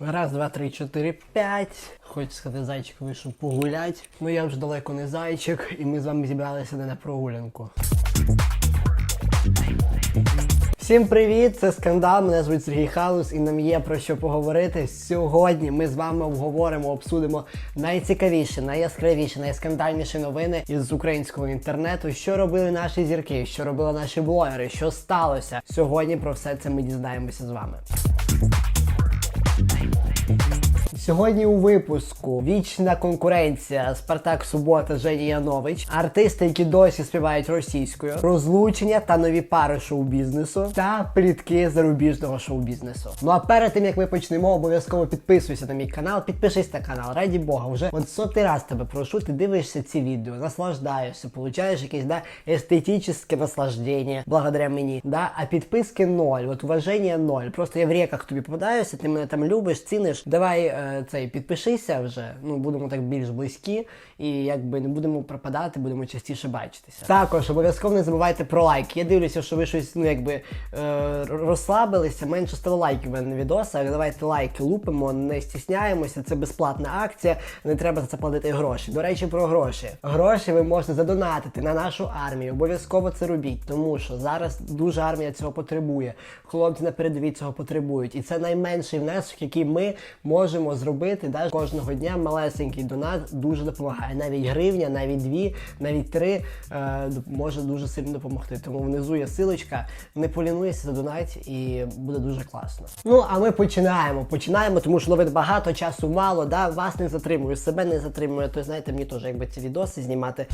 Раз, два, три, чотири, п'ять. Хочу сказати, зайчик вийшов погулять. Ну я вже далеко не зайчик, і ми з вами зібралися не на прогулянку. Всім привіт! Це скандал. Мене звуть Сергій Халус, і нам є про що поговорити. Сьогодні ми з вами обговоримо, обсудимо найцікавіші, найяскравіші, найскандальніші новини із українського інтернету. Що робили наші зірки, що робили наші блогери, що сталося. Сьогодні про все це ми дізнаємося з вами. Сьогодні у випуску вічна конкуренція Спартак Субота Жені Янович, артисти, які досі співають російською, розлучення та нові пари шоу-бізнесу та плітки зарубіжного шоу-бізнесу. Ну а перед тим як ми почнемо, обов'язково підписуйся на мій канал, підпишись на канал, раді Бога. Вже от сотий раз тебе прошу, ти дивишся ці відео, наслаждаєшся, получаєш якесь да, естетичне наслаждення благодаря мені. Да? А підписки ноль, от уваження ноль. Просто я в реках тобі попадаюся, ти мене там любиш, ціниш. Давай е, цей підпишися вже. Ну будемо так більш близькі, і якби не будемо пропадати, будемо частіше бачитися. Також обов'язково не забувайте про лайк. Я дивлюся, що ви щось ну якби е, розслабилися, менше стало лайків на відосах. Давайте лайки лупимо, не стісняємося. Це безплатна акція, не треба за це платити гроші. До речі, про гроші. Гроші ви можете задонатити на нашу армію. Обов'язково це робіть, тому що зараз дуже армія цього потребує. Хлопці на передовій цього потребують, і це найменший внесок, який ми можемо зробити. Да? Кожного дня малесенький донат дуже допомагає. Навіть гривня, навіть дві, навіть три е, може дуже сильно допомогти. Тому внизу є силочка. Не полінуйся за донать і буде дуже класно. Ну а ми починаємо. Починаємо, тому що новин багато, часу мало. Да? Вас не затримую, себе не затримую. То знаєте, мені теж якби ці відоси знімати.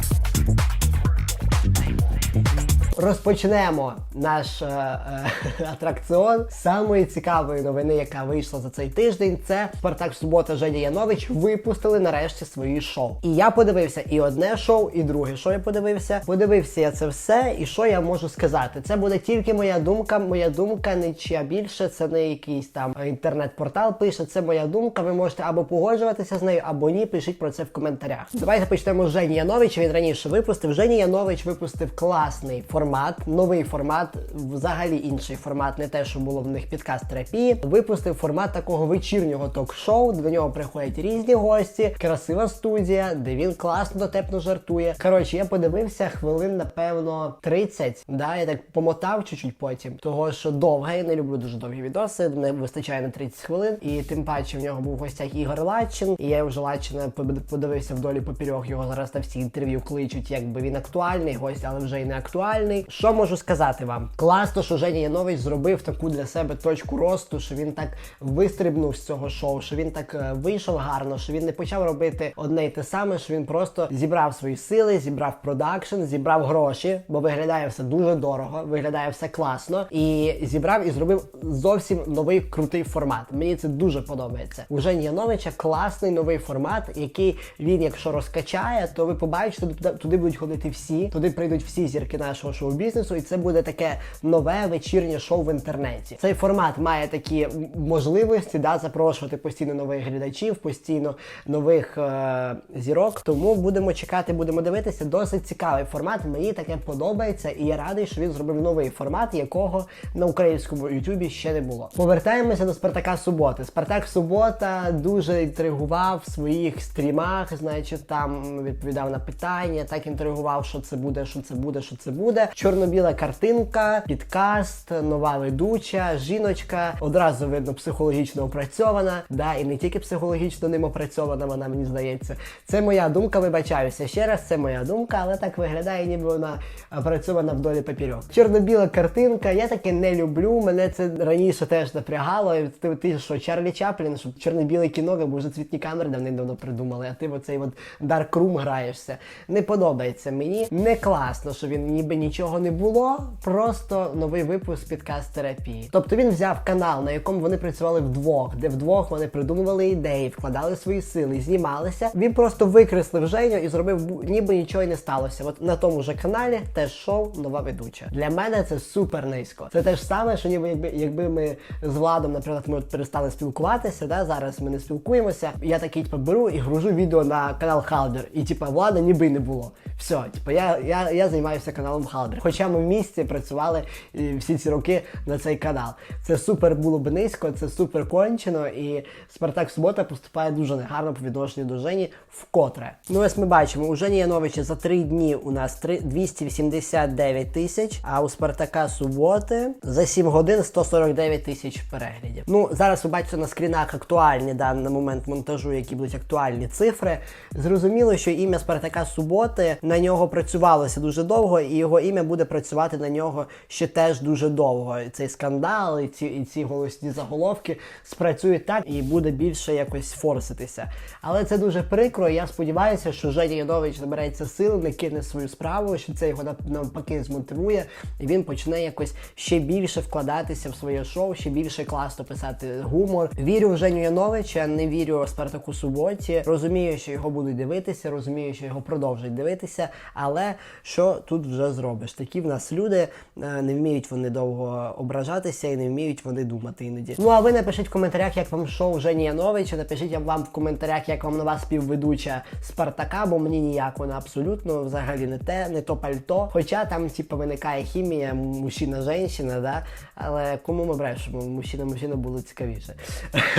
Розпочнемо наш е, е, атракціон самої цікавої новини, яка вийшла за цей тиждень. Це Спартак Субота Женя Янович випустили нарешті свої шоу. І я подивився і одне шоу, і друге шоу я подивився. Подивився я це все, і що я можу сказати? Це буде тільки моя думка. Моя думка не чия більше. Це не якийсь там інтернет-портал пише. Це моя думка. Ви можете або погоджуватися з нею, або ні. Пишіть про це в коментарях. Давайте почнемо з Жені Яновича. Він раніше випустив. Жені Янович випустив класний формат, новий формат, взагалі інший формат, не те, що було в них підкаст терапії. Випустив формат такого вечірнього ток-шоу. До нього приходять різні гості, красива студія, де він класно дотепно жартує. Коротше, я подивився хвилин, напевно, 30. Да, я так помотав чуть-чуть потім, того що довга, я не люблю дуже довгі відоси, не вистачає на 30 хвилин. І тим паче в нього був в гостях Ігор Лачин. І я вже Лачина подивився вдолі поперьох. Його зараз на всі інтерв'ю кличуть, якби він актуальний гость, але вже й не актуальний. Що можу сказати вам? Класно, що Женя Янович зробив таку для себе точку росту, що він так вистрибнув з цього шоу, що він так е, вийшов гарно, що він не почав робити одне й те саме, що він просто зібрав свої сили, зібрав продакшн, зібрав гроші, бо виглядає все дуже дорого, виглядає все класно. І зібрав і зробив зовсім новий крутий формат. Мені це дуже подобається. У Жені Яновича класний новий формат, який він, якщо розкачає, то ви побачите, туди, будуть ходити всі, туди прийдуть всі зірки нашого шоу-бізнесу, і це буде таке нове вечірнє шоу в інтернеті. Цей формат має такі можливості да, запрошувати постійно нових глядачів, постійно нових е- зірок. Тому будемо чекати, будемо дивитися. Досить цікавий формат. Мені таке подобається, і я радий, що він зробив новий формат, якого на українському Ютубі ще не було. Повертаємося до Спартака Суботи. Спартак Субота дуже інтригував в своїх стрімах, значить, там відповідав на питання, так інтригував, що це буде, що це буде, що це буде. Чорно-біла картинка, підкаст, нова ведуча, жіночка. Одразу видно психологічно опрацьована. Да, і не тільки психологічно ним опрацьована, вона мені здається. Це моя думка, вибачаюся. Ще раз, це моя думка, але так виглядає, ніби вона опрацьована вдолі папірьох. Чорно-біла картинка, я таке не люблю. Мене це раніше теж напрягало. Ти, ти що, Чарлі Чаплін, щоб чорно-біле кіно, бо вже цвітні камери давним-давно придумали, а ти оцей от Dark Room граєшся. Не подобається мені. Не класно, що він ніби нічого не було. Просто новий випуск підкаст терапії. Тобто він взяв канал, на якому вони працювали вдвох, де вдвох вони придумували ідеї, вкладали свої сили, знімалися. Він просто викреслив Женю і зробив, ніби нічого й не сталося. От на тому ж каналі теж шоу нова ведуча. Для мене це супер низько. Це те ж саме, що ніби якби якби ми з владом, наприклад, ми перестали спілкуватися. Да, зараз ми не спілкуємося. Я такий типу, беру і гружу відео на канал Халдер. І типа влада ніби не було. Все, типу, я, я, я займаюся каналом Халдер. Добре. Хоча ми в місті працювали е, всі ці роки на цей канал. Це супер було б низько, це супер кончено, і Спартак Субота поступає дуже негарно по відношенню до Жені вкотре. Ну ось ми бачимо, у Жені Яновича за три дні у нас три- 289 тисяч, а у Спартака Суботи за 7 годин 149 тисяч переглядів. Ну зараз ви бачите на скрінах актуальні да, момент монтажу, які будуть актуальні цифри. Зрозуміло, що ім'я Спартака Суботи на нього працювалося дуже довго, і його ім'я буде працювати на нього ще теж дуже довго. І Цей скандал, і ці, і ці голосні заголовки спрацюють так і буде більше якось форситися. Але це дуже прикро. і Я сподіваюся, що Женя Янович набереться сил, не кине свою справу, що це його нав- навпаки змотивує, і він почне якось ще більше вкладатися в своє шоу, ще більше класно писати гумор. Вірю в Женю Яновича, не вірю Спартаку Суботі. Розумію, що його будуть дивитися, розумію, що його продовжують дивитися. Але що тут вже зробиш? Такі в нас люди е, не вміють вони довго ображатися і не вміють вони думати іноді. Ну а ви напишіть в коментарях, як вам шоу Жені Яновича. Напишіть вам в коментарях, як вам нова співведуча Спартака, бо мені ніяк вона абсолютно взагалі не те, не то пальто. Хоча там типу, виникає хімія, мужчина женщина да? Але кому ми брешемо? Мужчина мужчина було цікавіше.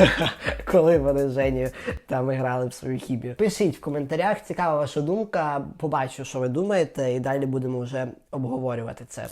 Коли вони з Женєю там грали в свою хімію. Пишіть в коментарях, цікава ваша думка. Побачу, що ви думаєте, і далі будемо вже обговорювати це.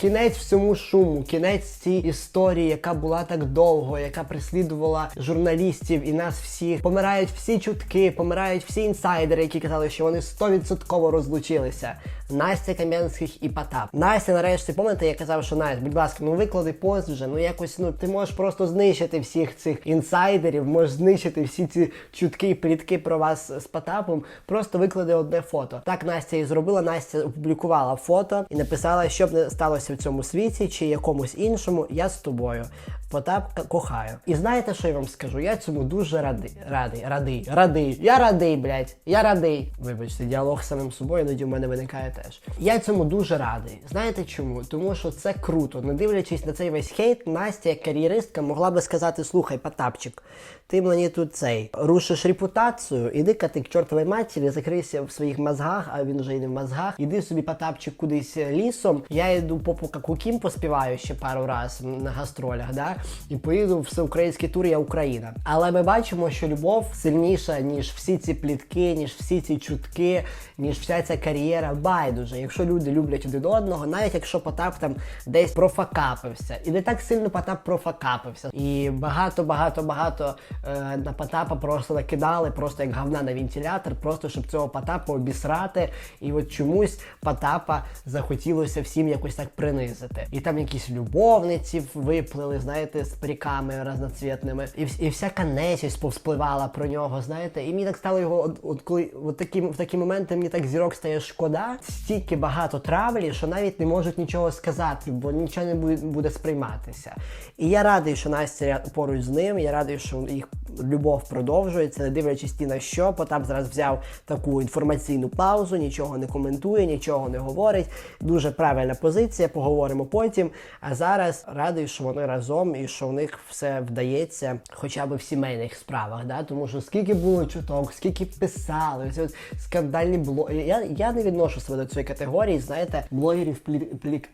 Кінець всьому шуму, кінець цій історії, яка була так довго, яка прислідувала журналістів і нас всіх. Помирають всі чутки, помирають всі інсайдери, які казали, що вони 100% розлучилися. Настя Кам'янських і Потап. Настя, нарешті, пам'ятаєте, я казав, що Настя, будь ласка, ну виклади пост вже. Ну якось ну ти можеш просто знищити всіх цих інсайдерів, можеш знищити всі ці чутки плітки про вас з Потапом. Просто виклади одне фото. Так Настя і зробила. Настя опублікувала фото і написала, що б не сталося в цьому світі чи якомусь іншому. Я з тобою. Потап кохаю. І знаєте, що я вам скажу? Я цьому дуже радий. Радий, радий, радий. Я радий, блядь. Я радий. Вибачте, діалог з самим собою іноді в мене виникає теж. Я цьому дуже радий. Знаєте чому? Тому що це круто. Не дивлячись на цей весь хейт, Настя, як кар'єристка, могла би сказати: слухай, Потапчик, ти мені тут цей рушиш репутацію, іди-ка ти к чортовій матері, закрийся в своїх мозгах, а він вже й не в мозгах. Іди собі, Потапчик, кудись лісом. Я йду по Кукім поспіваю ще пару раз на гастролях, да? і поїду в всеукраїнський тур Я Україна. Але ми бачимо, що любов сильніша, ніж всі ці плітки, ніж всі ці чутки, ніж вся ця кар'єра. Байдуже, якщо люди люблять один одного, навіть якщо Потап там десь профакапився, і не так сильно Потап профакапився. І багато, багато, багато е, на Потапа просто накидали, просто як говна на вентилятор, просто щоб цього Потапа обісрати. І от чомусь Потапа захотілося всім якось так принизити. І там якісь любовниці виплили, знаєте, з паріками разноцвітними, і, і всяка нечисть повспливала про нього, знаєте. І мені так стало його, от, от коли от такі, в такі моменти мені так зірок стає шкода. Стільки багато травлі, що навіть не можуть нічого сказати, бо нічого не буде, сприйматися. І я радий, що Настя поруч з ним. Я радий, що їх любов продовжується, не дивлячись ні на що. Потап зараз взяв таку інформаційну паузу, нічого не коментує, нічого не говорить. Дуже правильна позиція, поговоримо потім. А зараз радий, що вони разом і що в них все вдається, хоча б в сімейних справах. Да? Тому що скільки було чуток, скільки писали, скандальні блоги. Я, я не відношу себе до цієї категорії, знаєте, блогерів плік,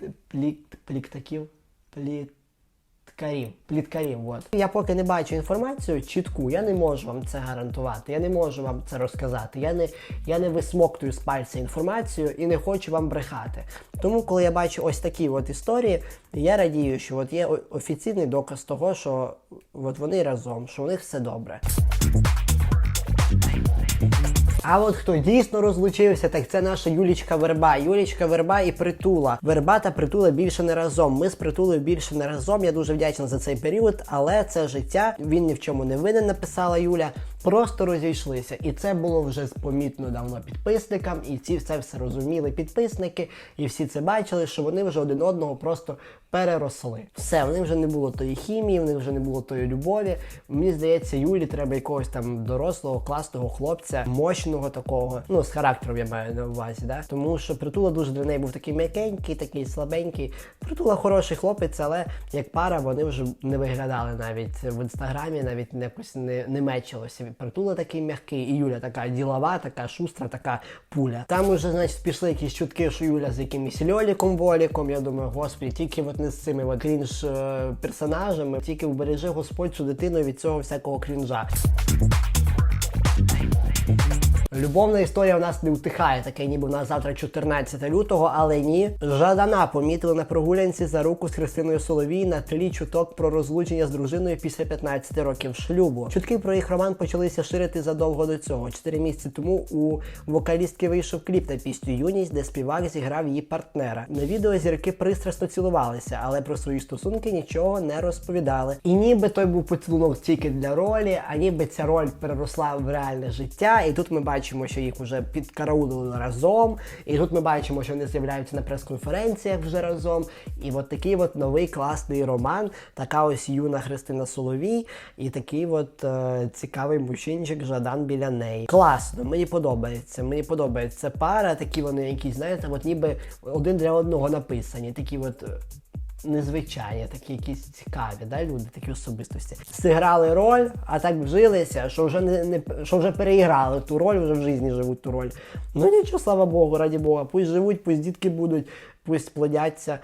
пліктаків. Пліт... Пліткарів, пліткарів, от. Я поки не бачу інформацію чітку, я не можу вам це гарантувати, я не можу вам це розказати. Я не, я не висмоктую з пальця інформацію і не хочу вам брехати. Тому, коли я бачу ось такі от історії, я радію, що от є офіційний доказ того, що от вони разом, що у них все добре. А от хто дійсно розлучився, так це наша Юлічка Верба. Юлічка Верба і притула. Верба та притула більше не разом. Ми з притулою більше не разом. Я дуже вдячна за цей період, але це життя. Він ні в чому не винен, написала Юля. Просто розійшлися. І це було вже помітно давно підписникам, і ці все все розуміли підписники, і всі це бачили, що вони вже один одного просто переросли. Все, в них вже не було тої хімії, в них вже не було тої любові. Мені здається, Юлі треба якогось там дорослого, класного хлопця, мощного такого, ну з характером я маю на увазі, да? тому що притула дуже для неї був такий м'якенький, такий слабенький. Притула хороший хлопець, але як пара вони вже не виглядали навіть в інстаграмі, навіть якось не, не мечилося Притула такий м'який, і Юля така ділова, така шустра, така пуля. Там уже, значить, пішли якісь чутки, що Юля з якимось льоліком воліком. Я думаю, господі, тільки от не з цими от крінж е, персонажами, тільки вбережи Господь цю дитину від цього всякого крінжа. Любовна історія в нас не втихає, таке ніби в нас завтра 14 лютого, але ні. Жадана помітили на прогулянці за руку з Христиною Соловій на тлі чуток про розлучення з дружиною після 15 років шлюбу. Чутки про їх роман почалися ширити задовго до цього. Чотири місяці тому у вокалістки вийшов кліп на пісню Юність, де співак зіграв її партнера. На відео зірки пристрасно цілувалися, але про свої стосунки нічого не розповідали. І ніби той був поцілунок тільки для ролі, а ніби ця роль переросла в реальне життя. І тут ми бачимо, що їх вже підкараулили разом. І тут ми бачимо, що вони з'являються на прес-конференціях вже разом. І от такий от новий класний роман. Така ось юна Христина Соловій, і такий от е, цікавий мужчинчик Жадан біля неї. Класно, мені подобається. Мені подобається пара, такі вони якісь, знаєте, от ніби один для одного написані. Такі от. Незвичайні, такі якісь цікаві, да, люди, такі особистості. Зіграли роль, а так вжилися, що вже не, не що вже переіграли ту роль, вже в житті живуть ту роль. Ну нічого, слава Богу, раді Бога. Пусть живуть, пусть дітки будуть, пусть плодяться.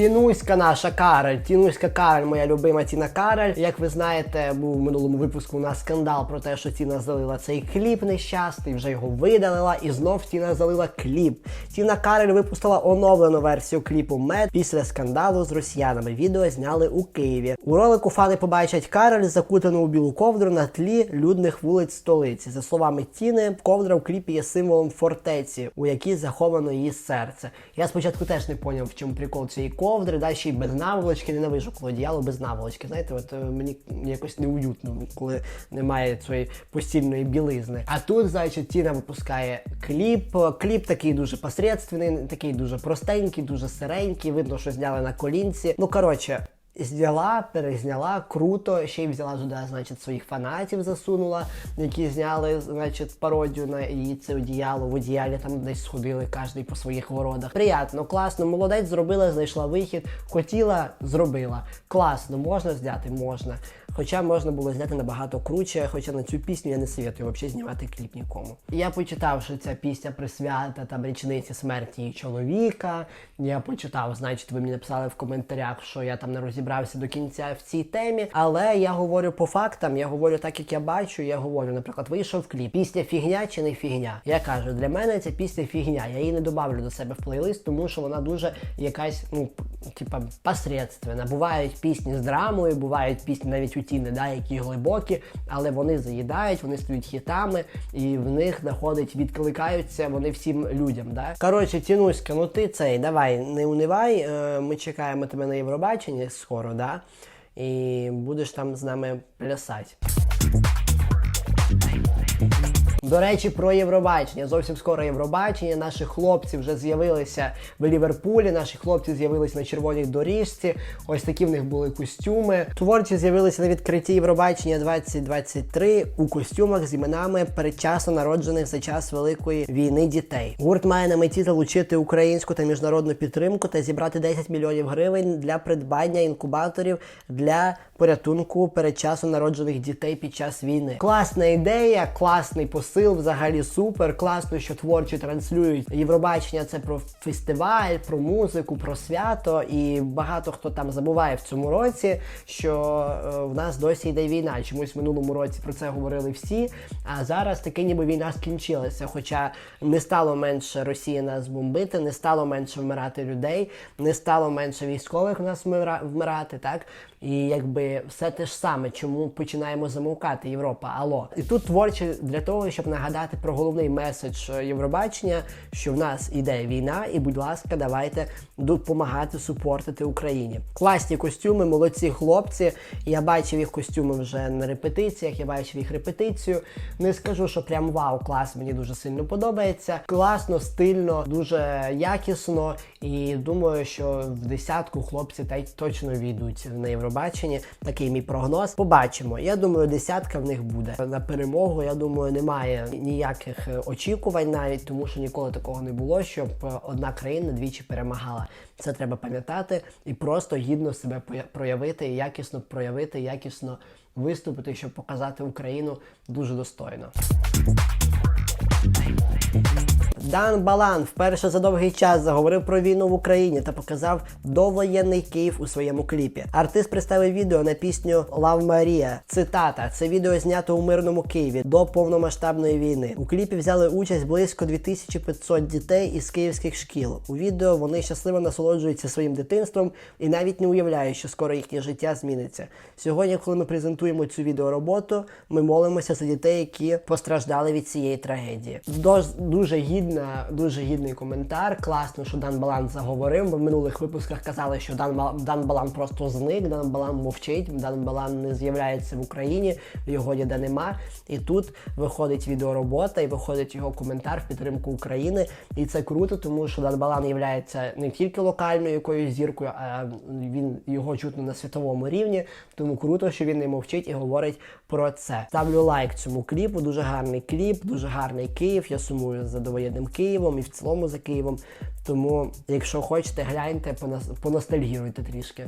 Тінуська наша Кароль, Тінуська Кароль, моя любима Тіна Кароль. Як ви знаєте, був в минулому випуску у нас скандал про те, що Тіна залила цей кліп нещасний, вже його видалила, і знов Тіна залила кліп. Тіна Кароль випустила оновлену версію кліпу Мед після скандалу з росіянами. Відео зняли у Києві. У ролику фани побачать Кароль закутану у білу ковдру на тлі людних вулиць столиці. За словами Тіни, ковдра в кліпі є символом фортеці, у якій заховано її серце. Я спочатку теж не поняв, в чому прикол цієї ковдри, да, ще й без наволочки, ненавижу, коли одіяло без наволочки. Знаєте, от е, мені якось неуютно, коли немає цієї постільної білизни. А тут, значить, Тіна випускає кліп. Кліп такий дуже посредственний, такий дуже простенький, дуже сиренький. Видно, що зняли на колінці. Ну коротше. Зняла, перезняла, круто, ще й взяла туди, значить, своїх фанатів засунула, які зняли, значить, пародію на її це одіяло. В одіялі там десь сходили, кожен по своїх городах. Приятно, класно, молодець зробила, знайшла вихід, хотіла, зробила. Класно, можна зняти, можна. Хоча можна було зняти набагато круче, хоча на цю пісню я не советую взагалі знімати кліп нікому. Я почитав, що ця пісня присвята там річниці смерті чоловіка. Я почитав, значить, ви мені написали в коментарях, що я там не розібрався до кінця в цій темі. Але я говорю по фактам, я говорю так, як я бачу. Я говорю, наприклад, вийшов кліп. Пісня фігня чи не фігня. Я кажу, для мене ця пісня фігня. Я її не добавлю до себе в плейлист, тому що вона дуже якась, ну, типа, посередственна. Бувають пісні з драмою, бувають пісні навіть у не да, які глибокі, але вони заїдають, вони стають хітами, і в них знаходить, відкликаються вони всім людям. Да? Коротше, Тінуська, ну ти цей, давай, не унивай. е, Ми чекаємо тебе на Євробаченні скоро, да? І будеш там з нами плясати. До речі, про Євробачення. Зовсім скоро Євробачення. Наші хлопці вже з'явилися в Ліверпулі. Наші хлопці з'явилися на червоній доріжці. Ось такі в них були костюми. Творці з'явилися на відкритті Євробачення 2023 у костюмах з іменами передчасно народжених за час великої війни дітей. Гурт має на меті залучити українську та міжнародну підтримку та зібрати 10 мільйонів гривень для придбання інкубаторів для порятунку передчасно народжених дітей під час війни. Класна ідея, класний посил, взагалі супер. Класно, що творчі транслюють Євробачення. Це про фестиваль, про музику, про свято. І багато хто там забуває в цьому році, що е, в нас досі йде війна. Чомусь в минулому році про це говорили всі. А зараз таки ніби війна скінчилася. Хоча не стало менше Росії нас бомбити, не стало менше вмирати людей, не стало менше військових у нас вмира- вмирати, так? І якби все те ж саме, чому починаємо замовкати Європа. Алло. І тут творчі для того, щоб нагадати про головний меседж е, Євробачення, що в нас іде війна, і, будь ласка, давайте допомагати супортити Україні. Класні костюми, молодці хлопці. Я бачив їх костюми вже на репетиціях, я бачив їх репетицію. Не скажу, що прям вау, клас, мені дуже сильно подобається. Класно, стильно, дуже якісно. І думаю, що в десятку хлопці та й точно війдуть на Євробаченні. Такий мій прогноз. Побачимо. Я думаю, десятка в них буде. На перемогу, я думаю, немає ніяких е, очікувань навіть, тому що ніколи такого не було, щоб е, одна країна двічі перемагала. Це треба пам'ятати і просто гідно себе проявити, і якісно проявити, якісно виступити, щоб показати Україну дуже достойно. Дан Балан вперше за довгий час заговорив про війну в Україні та показав довоєнний Київ у своєму кліпі. Артист представив відео на пісню Лав Марія. Цитата: це відео знято у мирному Києві до повномасштабної війни. У кліпі взяли участь близько 2500 дітей із київських шкіл. У відео вони щасливо насолоджуються своїм дитинством і навіть не уявляють, що скоро їхнє життя зміниться. Сьогодні, коли ми презентуємо цю відеороботу, ми молимося за дітей, які постраждали від цієї трагедії. Дуже гідна, дуже гідний коментар. Класно, що Дан Балан заговорив. Ми в минулих випусках казали, що Дан, Ба- Дан Балан просто зник, Дан Балан мовчить, Дан Балан не з'являється в Україні, його ніде нема. І тут виходить відеоробота і виходить його коментар в підтримку України. І це круто, тому що Дан Балан є не тільки локальною якоюсь зіркою, а він його чутно на світовому рівні. Тому круто, що він не мовчить і говорить про це. Ставлю лайк цьому кліпу. Дуже гарний кліп, дуже гарний Київ. Я сумую за довоєнним Києвом і в цілому за Києвом. Тому, якщо хочете, гляньте, поностальгіруйте трішки.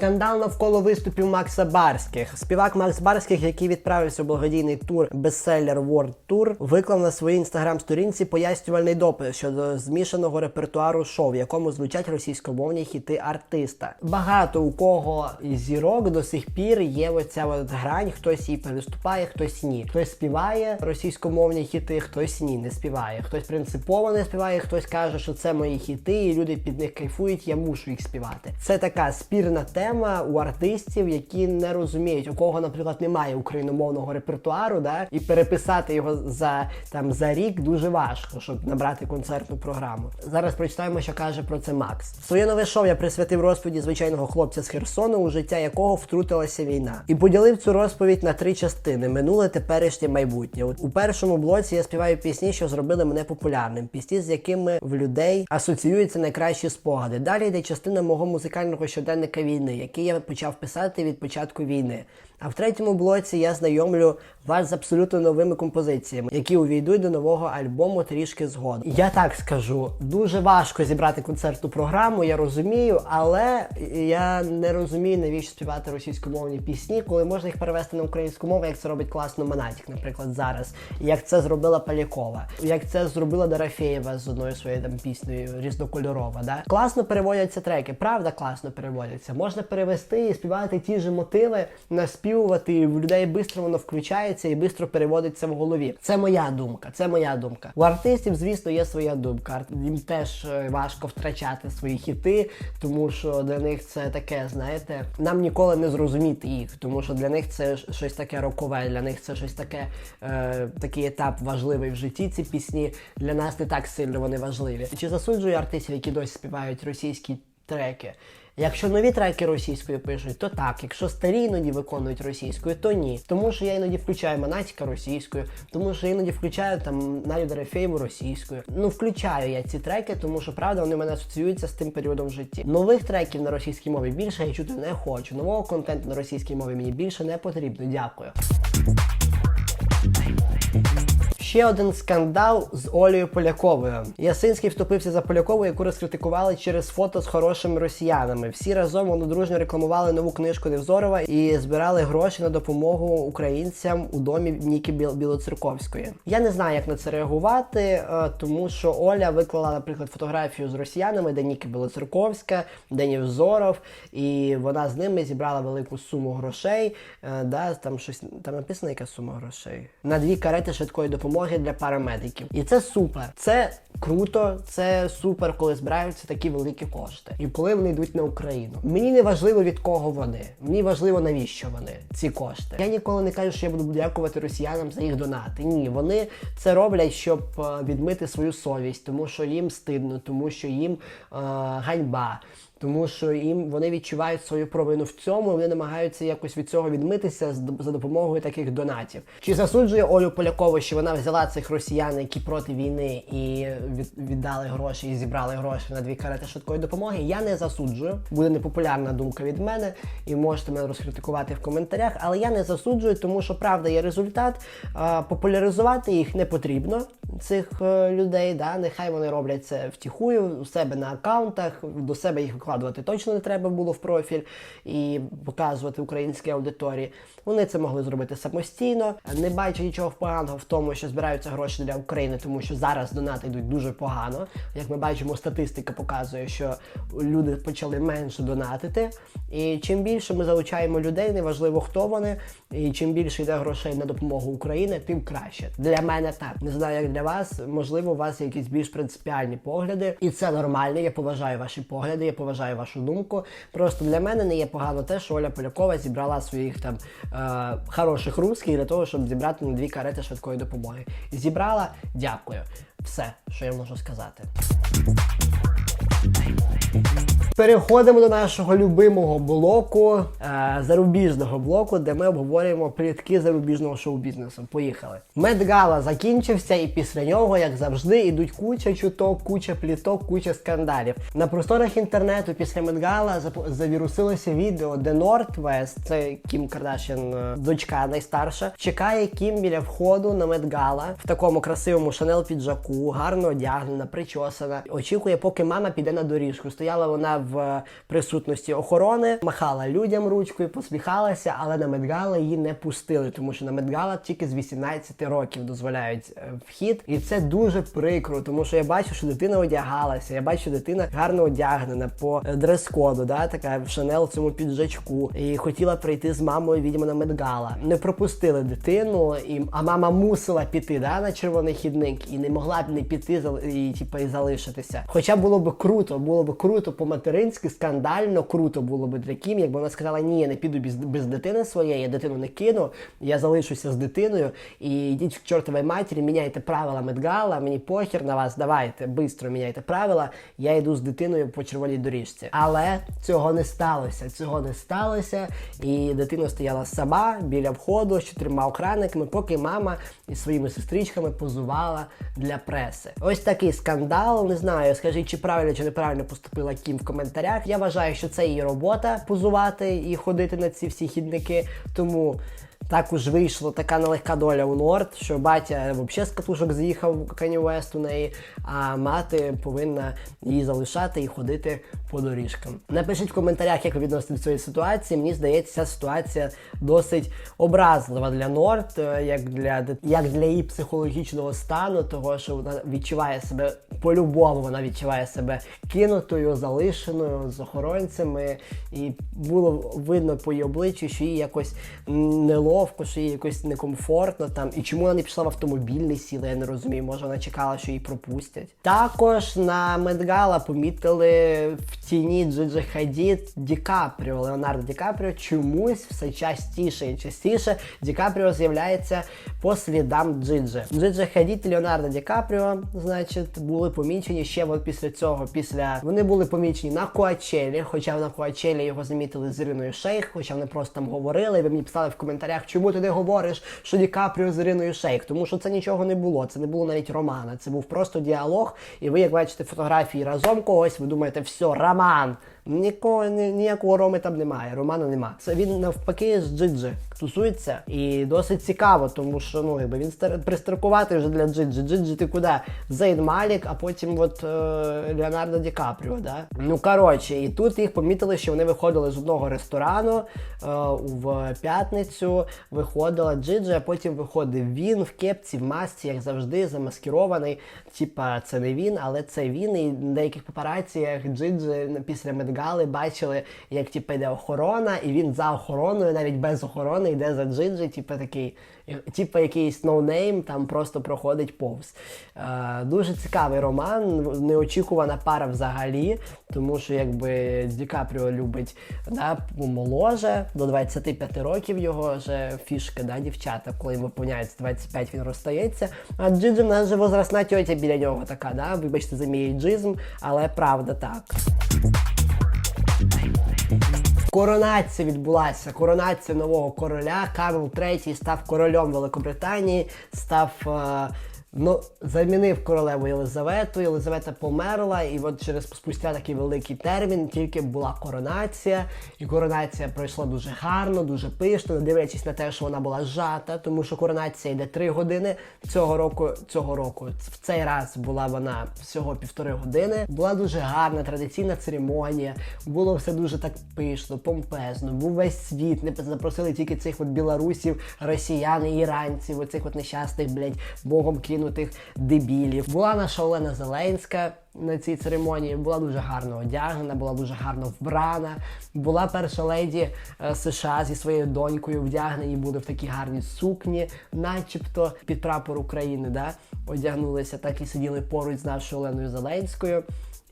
Скандал навколо виступів Макса Барських. Співак Макс Барських, який відправився у благодійний тур Bestseller World Tour, виклав на своїй інстаграм-сторінці пояснювальний допис щодо змішаного репертуару шоу, в якому звучать російськомовні хіти артиста. Багато у кого зірок до сих пір є оця от грань, хтось її переступає, хтось ні. Хтось співає російськомовні хіти, хтось ні, не співає. Хтось принципово не співає, хтось каже, що це мої хіти, і люди під них кайфують, я мушу їх співати. Це така спірна тема у артистів, які не розуміють, у кого, наприклад, немає україномовного репертуару, да, і переписати його за там за рік дуже важко, щоб набрати концертну програму. Зараз прочитаємо, що каже про це Макс. Своє нове шоу я присвятив розповіді звичайного хлопця з Херсону, у життя якого втрутилася війна, і поділив цю розповідь на три частини: минуле, теперішнє, майбутнє. У першому блоці я співаю пісні, що зробили мене популярним, пісні, з якими в людей асоціюються найкращі спогади. Далі йде частина мого музикального щоденника війни, який я почав писати від початку війни. А в третьому блоці я знайомлю вас з абсолютно новими композиціями, які увійдуть до нового альбому трішки згодом. Я так скажу, дуже важко зібрати концертну програму, я розумію, але я не розумію, навіщо співати російськомовні пісні, коли можна їх перевести на українську мову, як це робить класно Монатік, наприклад, зараз, як це зробила Полякова, як це зробила Дорофєєва з одною своєю там піснею різнокольорова. Да? Класно переводяться треки, правда, класно переводяться. Можна перевести і співати ті ж мотиви, наспівувати, і в людей швидко воно включається і швидко переводиться в голові. Це моя думка. Це моя думка. У артистів, звісно, є своя думка. Їм теж е, важко втрачати свої хіти, тому що для них це таке, знаєте, нам ніколи не зрозуміти їх, тому що для них це щось таке рокове, для них це щось таке, е, такий етап важливий в житті. Ці пісні для нас не так сильно вони важливі. Чи засуджую артистів, які досі співають російські треки? Якщо нові треки російською пишуть, то так. Якщо старі іноді виконують російською, то ні. Тому що я іноді включаю Монатіка російською, тому що я іноді включаю там Надю Дорофеєву російською. Ну включаю я ці треки, тому що правда вони мене асоціюються з тим періодом в житті. Нових треків на російській мові більше я чути не хочу. Нового контенту на російській мові мені більше не потрібно. Дякую. Ще один скандал з Олею Поляковою. Ясинський вступився за Полякову, яку розкритикували через фото з хорошими росіянами. Всі разом вони дружньо рекламували нову книжку Невзорова і збирали гроші на допомогу українцям у домі Ніки Біл- Білоцерковської. Я не знаю, як на це реагувати, е, тому що Оля виклала, наприклад, фотографію з росіянами, де Ніки Білоцерковська, де Невзоров, і вона з ними зібрала велику суму грошей. е, Да, там щось там написано, яка сума грошей на дві карети швидкої допомоги для парамедиків. І це супер. Це круто, це супер, коли збираються такі великі кошти. І коли вони йдуть на Україну. Мені не важливо від кого вони. Мені важливо навіщо вони ці кошти. Я ніколи не кажу, що я буду дякувати росіянам за їх донати. Ні, вони це роблять, щоб е, відмити свою совість, тому що їм стидно, тому що їм е, ганьба. Тому що їм вони відчувають свою провину в цьому, і вони намагаються якось від цього відмитися за допомогою таких донатів. Чи засуджує Олю Полякову, що вона взяла цих росіян, які проти війни, і віддали гроші і зібрали гроші на дві карети швидкої допомоги? Я не засуджую. Буде непопулярна думка від мене, і можете мене розкритикувати в коментарях. Але я не засуджую, тому що правда є результат. Популяризувати їх не потрібно. Цих е, людей. Да? Нехай вони роблять це втіхую у себе на аккаунтах. До себе їх викладувати точно не треба було в профіль і показувати українській аудиторії. Вони це могли зробити самостійно. Не бачу нічого поганого в тому, що збираються гроші для України, тому що зараз донати йдуть дуже погано. Як ми бачимо, статистика показує, що люди почали менше донатити. І чим більше ми залучаємо людей, неважливо хто вони, і чим більше йде грошей на допомогу Україні, тим краще. Для мене так. Не знаю, як для вас. Можливо, у вас є якісь більш принципіальні погляди, і це нормально. Я поважаю ваші погляди, я поважаю вашу думку. Просто для мене не є погано те, що Оля Полякова зібрала своїх там е, хороших русських для того, щоб зібрати на дві карети швидкої допомоги. Зібрала, дякую. Все, що я можу сказати. Переходимо до нашого любимого блоку, е, зарубіжного блоку, де ми обговорюємо плітки зарубіжного шоу-бізнесу. Поїхали. Медгала закінчився, і після нього, як завжди, ідуть куча чуток, куча пліток, куча скандалів. На просторах інтернету після Медгала завірусилося відео, де Нортвест, це Кім Кардашян, е, дочка найстарша, чекає Кім біля входу на Медгала в такому красивому шанел піджаку, гарно одягнена, причосана. Очікує, поки мама піде на доріжку. Стояла вона в присутності охорони, махала людям ручкою, посміхалася, але на Медгала її не пустили, тому що на Медгала тільки з 18 років дозволяють е, вхід. І це дуже прикро, тому що я бачу, що дитина одягалася. Я бачу, що дитина гарно одягнена по е, дрес-коду, да, така в шанел цьому піджачку. І хотіла прийти з мамою, відомо, на Медгала. Не пропустили дитину, і, а мама мусила піти да, на червоний хідник і не могла б не піти і, типу, і залишитися. Хоча було б круто, було б круто по-материнськи, скандально круто було б для Кім, якби вона сказала, ні, я не піду без, без дитини своєї, я дитину не кину, я залишуся з дитиною і йдіть в чортовій матері, міняйте правила Медгала, мені похер на вас, давайте, швидко міняйте правила, я йду з дитиною по червоній доріжці. Але цього не сталося, цього не сталося, і дитина стояла сама біля входу з чотирма охранниками, поки мама із своїми сестричками позувала для преси. Ось такий скандал. Не знаю, скажіть, чи правильно чи неправильно поступила Кім в коментарях. Я вважаю, що це її робота позувати і ходити на ці всі хідники. Тому. Так уж вийшло така нелегка доля у Норд, що батя взагалі з катушок з'їхав Кані Вест у неї, а мати повинна її залишати і ходити по доріжкам. Напишіть в коментарях, як ви відносите до цієї ситуації. Мені здається, ця ситуація досить образлива для Норд, е, як для як для її психологічного стану, того що вона відчуває себе по-любому, вона відчуває себе кинутою, залишеною з охоронцями, і було видно по її обличчю, що їй якось м, неловко, що їй якось некомфортно там. І чому вона не пішла в автомобіль, не сіла, я не розумію. Може вона чекала, що її пропустять. Також на Медгала помітили в тіні Джиджи Хадід Ді Капріо, Леонардо Ді Капріо чомусь все частіше і частіше Ді Капріо з'являється по слідам Джиджи. Джиджи Хадід і Леонардо Ді Капріо, значить, були помічені ще от після цього. Після вони були помічені на Коачелі, хоча на Коачелі його замітили з Іриною Шейх, хоча вони просто там говорили. І Ви мені писали в коментарях, чому ти не говориш, що Ді Капріо з Іриною Шейк? тому що це нічого не було. Це не було навіть романа. Це був просто діалог. І ви, як бачите, фотографії разом когось, ви думаєте, все, роман. Нікого ні- ніякого роми там немає, роману нема. Це він навпаки з Джиджи тусується і досить цікаво, тому що ну якби він стар... пристаркуватий вже для Джиджи. Джиджи ти куди? Зейн Малік, а потім от е... Леонардо Ді Капріо, да? Ну коротше, і тут їх помітили, що вони виходили з одного ресторану е... в п'ятницю. Виходила Джиджи, а потім виходив він в кепці, в масці, як завжди, замаскірований. Типа, це не він, але це він. І на деяких папараціях Джиджи після Медгали бачили, як типа йде охорона, і він за охороною, навіть без охорони, йде за Джиджи, типа такий, типа якийсь ноунейм, там просто проходить повз. Е, дуже цікавий роман, неочікувана пара взагалі, тому що якби Ді Капріо любить да, моложе, до 25 років його вже фішка, да, дівчата, коли йому виповняється 25, він розстається. А Джиджи в нас же возрастна тьотя біля нього така, да? вибачте за мій ейджизм, але правда так. Коронація відбулася. Коронація нового короля. Карл III став королем Великобританії, став е, Ну, замінив королеву Єлизавету, Єлизавета померла, і от через спустя такий великий термін тільки була коронація, і коронація пройшла дуже гарно, дуже пишно, не дивлячись на те, що вона була зжата, тому що коронація йде 3 години. Цього року, цього року, в цей раз була вона всього півтори години. Була дуже гарна традиційна церемонія, було все дуже так пишно, помпезно, був весь світ, не запросили тільки цих от білорусів, росіян, іранців, оцих от нещасних, блядь, богом кинутих дебілів. Була наша Олена Зеленська на цій церемонії, була дуже гарно одягнена, була дуже гарно вбрана. Була перша леді е, США зі своєю донькою вдягнені були в такі гарні сукні, начебто під прапор України, да, одягнулися, так і сиділи поруч з нашою Оленою Зеленською.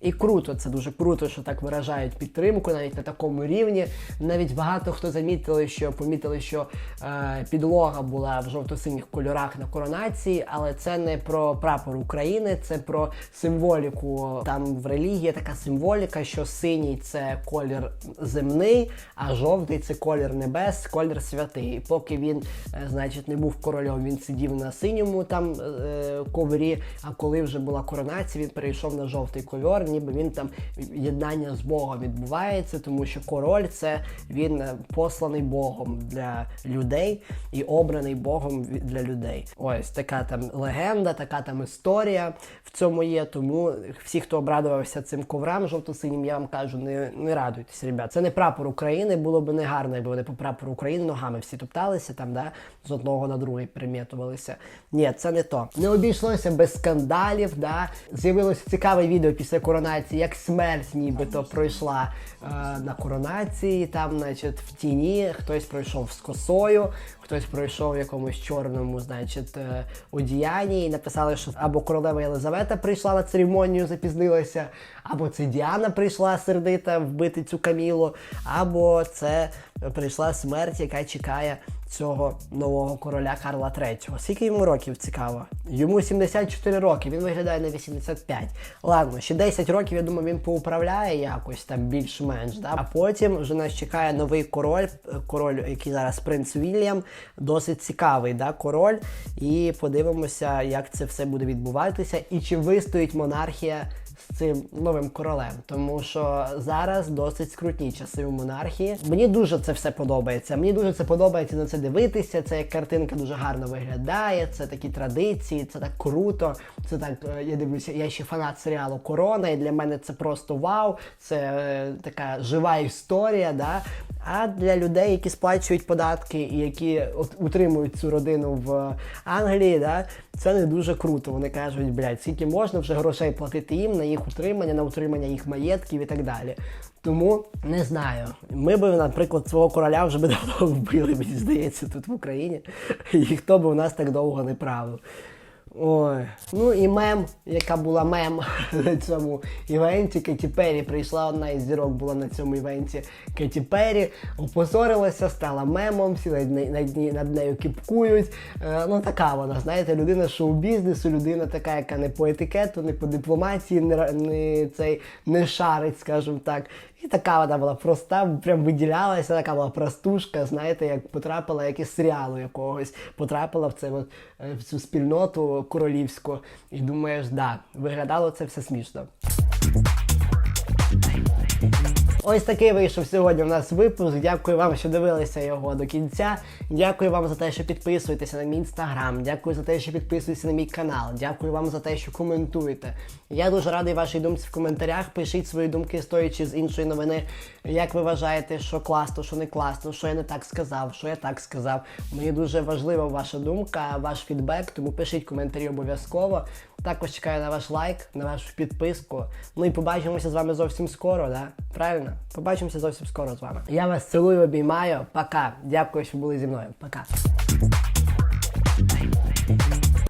І круто, це дуже круто, що так виражають підтримку навіть на такому рівні. Навіть багато хто замітили, що помітили, що е, підлога була в жовто-синіх кольорах на коронації, але це не про прапор України, це про символіку. Там в релігії така символіка, що синій це колір земний, а жовтий це колір небес, колір святий. І поки він, е, значить, не був королем, він сидів на синьому там е, коврі. А коли вже була коронація, він перейшов на жовтий кольор ніби він там єднання з Богом відбувається, тому що король це він е, посланий Богом для людей і обраний Богом для людей. Ось така там легенда, така там історія в цьому є. Тому всі, хто обрадувався цим коврам жовто-синім, я вам кажу, не, не радуйтесь, ребят. Це не прапор України, було б не гарно, якби вони по прапору України ногами всі топталися там, да, з одного на другий примітувалися. Ні, це не то. Не обійшлося без скандалів. Да. З'явилося цікаве відео після коронації, як смерть нібито пройшла е, на коронації, там, значить, в тіні, хтось пройшов з косою, хтось пройшов в якомусь чорному, значить, е, одіянні і написали, що або королева Єлизавета прийшла на церемонію, запізнилася, або це Діана прийшла сердита вбити цю Камілу, або це прийшла смерть, яка чекає цього нового короля Карла III. Скільки йому років цікаво? Йому 74 роки, він виглядає на 85. Ладно, ще 10 років, я думаю, він поуправляє якось там більш-менш. Да? А потім вже нас чекає новий король, король, який зараз принц Вільям, досить цікавий да, король. І подивимося, як це все буде відбуватися, і чи вистоїть монархія цим новим королем, тому що зараз досить скрутні часи у монархії. Мені дуже це все подобається. Мені дуже це подобається на це дивитися. Це як картинка дуже гарно виглядає. Це такі традиції, це так круто. Це так. е, Я дивлюся, я ще фанат серіалу Корона, і для мене це просто вау. Це е, така жива історія. Да? А для людей, які сплачують податки і які от, утримують цю родину в Англії, да, це не дуже круто. Вони кажуть, блядь, скільки можна вже грошей платити їм на їх утримання, на утримання їх маєтків і так далі. Тому не знаю. Ми б, наприклад, свого короля вже би давно вбили, мені здається, тут в Україні. І хто б у нас так довго не правив. Ой. Ну і мем, яка була мем на цьому івенті. Кеті Перрі прийшла одна із зірок була на цьому івенті. Кеті Перрі опозорилася, стала мемом, всі над, над, над нею кіпкують. Е, ну така вона, знаєте, людина шоу-бізнесу, людина така, яка не по етикету, не по дипломатії, не, не, цей, не шарить, скажімо так. І така вона була проста, прям виділялася, така була простушка, знаєте, як потрапила як серіалу якогось, потрапила в, це, е, в цю спільноту королівську. І думаєш, да, виглядало це все смішно. Ось такий вийшов сьогодні у нас випуск. Дякую вам, що дивилися його до кінця. Дякую вам за те, що підписуєтеся на мій інстаграм. Дякую за те, що підписуєтеся на мій канал. Дякую вам за те, що коментуєте. Я дуже радий вашій думці в коментарях. Пишіть свої думки, стоячи з іншої новини. Як ви вважаєте, що класно, що не класно, що я не так сказав, що я так сказав. Мені дуже важлива ваша думка, ваш фідбек, тому пишіть коментарі обов'язково. Також чекаю на ваш лайк, на вашу підписку. Ну і побачимося з вами зовсім скоро, да? Правильно? Побачимося зовсім скоро з вами. Я вас цілую, обіймаю. Пока. Дякую, що були зі мною. Пока.